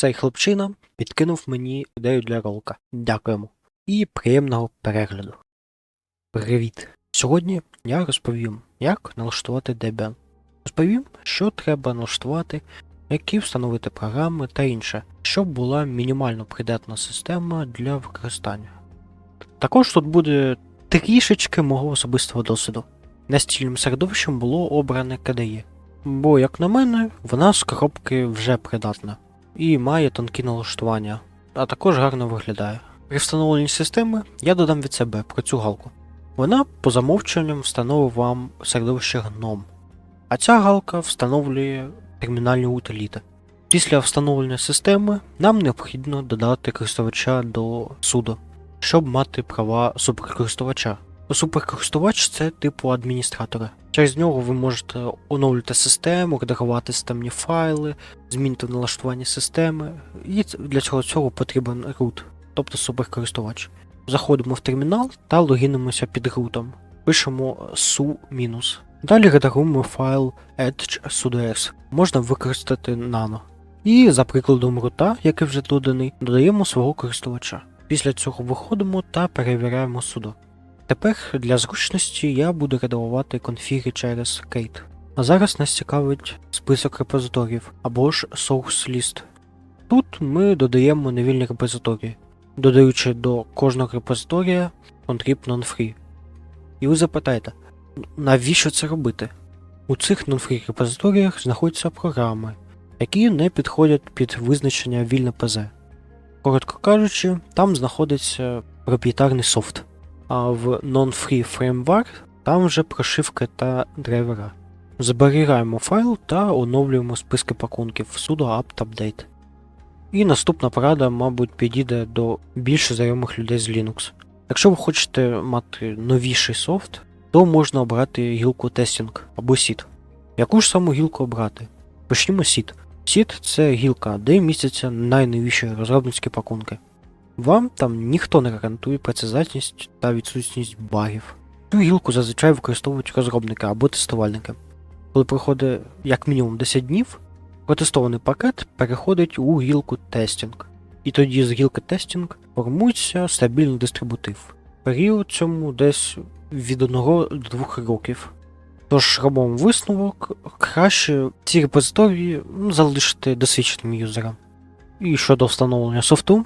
Цей хлопчина підкинув мені ідею для ролика. Дякуємо. І приємного перегляду. Привіт! Сьогодні я розповім, як налаштувати Debian. Розповім, що треба налаштувати, які встановити програми та інше, щоб була мінімально придатна система для використання. Також тут буде трішечки мого особистого досвіду. Настільним середовищем було обране KDE, бо, як на мене, вона з коробки вже придатна і має тонкі налаштування, а також гарно виглядає. При встановленні системи я додам від себе про цю галку. Вона по замовчуванням встановить вам середовище GNOME, а ця галка встановлює термінальні утиліти. Після встановлення системи нам необхідно додати користувача до суду, щоб мати права суперкористувача. Суперкористувач це типу адміністратора. Через нього ви можете оновлювати систему, редагувати системні файли, змінити налаштування системи, і для цього цього потрібен root, тобто суперкористувач. Заходимо в термінал та логінимося під рутом. Пишемо su-. Далі редагуємо файл edge.sudo.s. Можна використати nano. І за прикладом рута, який вже доданий, додаємо свого користувача. Після цього виходимо та перевіряємо sudo. Тепер для зручності я буду редагувати конфіги через Kate. А зараз нас цікавить список репозиторіїв або ж source list. Тут ми додаємо невільні репозиторії, додаючи до кожного репозиторія contrib non-free. І ви запитаєте, навіщо це робити? У цих non-free репозиторіях знаходяться програми, які не підходять під визначення вільне ПЗ. Коротко кажучи, там знаходиться проприєтарний софт, а в non-free framework там вже прошивки та драйвера. Зберігаємо файл та оновлюємо списки пакунків sudo apt update. І наступна порада, мабуть, підійде до більш знайомих людей з Linux. Якщо ви хочете мати новіший софт, то можна обрати гілку Testing або SID. Яку ж саму гілку обрати? Почнімо SID. SID це гілка, де містяться найновіші розробницькі пакунки. Вам там ніхто не гарантує прецизатність та відсутність багів. Цю гілку зазвичай використовують розробники або тестувальники. Коли проходить як мінімум 10 днів, протестований пакет переходить у гілку тестінг. І тоді з гілки тестінг формується стабільний дистрибутив. Період цьому десь від 1 до 2 років. Тож робимо висновок, краще ці репозиторії ну, залишити досвідченим юзерам. І щодо встановлення софту,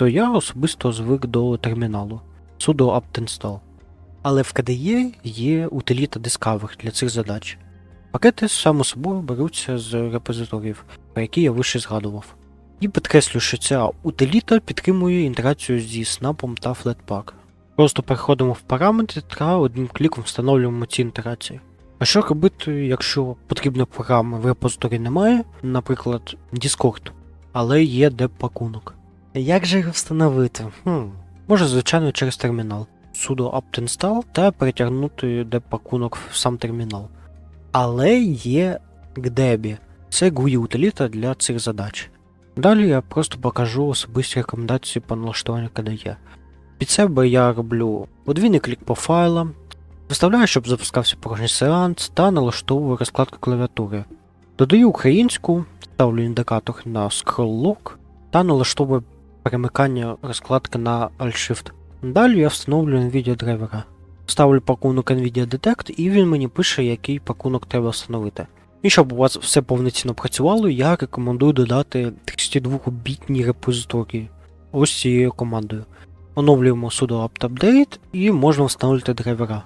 то я особисто звик до терміналу sudo apt install. Але в KDE є утиліта Discover для цих задач. Пакети само собою беруться з репозиторіїв, про які я вище згадував. І підкреслю, що ця утиліта підтримує інтеграцію зі Snap та Flatpak. Просто переходимо в параметри та одним кліком встановлюємо ці інтеграції. А що робити, якщо потрібної програми в репозиторії немає, наприклад, Discord, але є деп-пакунок? Як же його встановити? Хм. Може, звичайно, через термінал. sudo apt install та перетягнути деп-пакунок в сам термінал. Але є GDEBI. Це GUI утиліта для цих задач. Далі я просто покажу особисті рекомендації по налаштуванню KDE. Під себе я роблю подвійний клік по файлам, виставляю, щоб запускався порожній сеанс та налаштовую розкладку клавіатури. Додаю українську, ставлю індикатор на scroll lock та налаштовую перемикання розкладки на Alt-Shift. Далі я встановлюю NVIDIA драйвера. Ставлю пакунок NVIDIA Detect і він мені пише, який пакунок треба встановити. І щоб у вас все повноцінно працювало, я рекомендую додати 32-бітні репозиторії. Ось цією командою. Оновлюємо sudo apt update і можна встановити драйвера.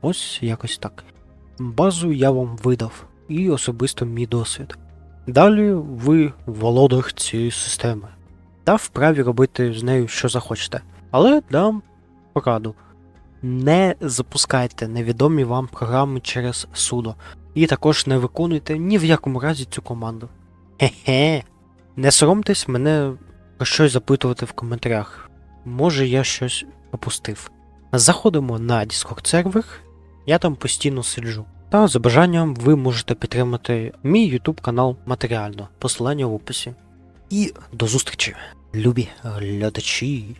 Ось якось так. Базу я вам видав і особисто мій досвід. Далі ви володар цієї системи. Та вправі робити з нею що захочете. Але дам пораду. Не запускайте невідомі вам програми через sudo. І також не виконуйте ні в якому разі цю команду. Хе-хе. Не соромтесь мене про щось запитувати в коментарях. Може я щось пропустив. Заходимо на Discord сервер, я там постійно сиджу. Та за бажанням ви можете підтримати мій YouTube канал матеріально, посилання в описі. І до зустрічі, любі глядачі!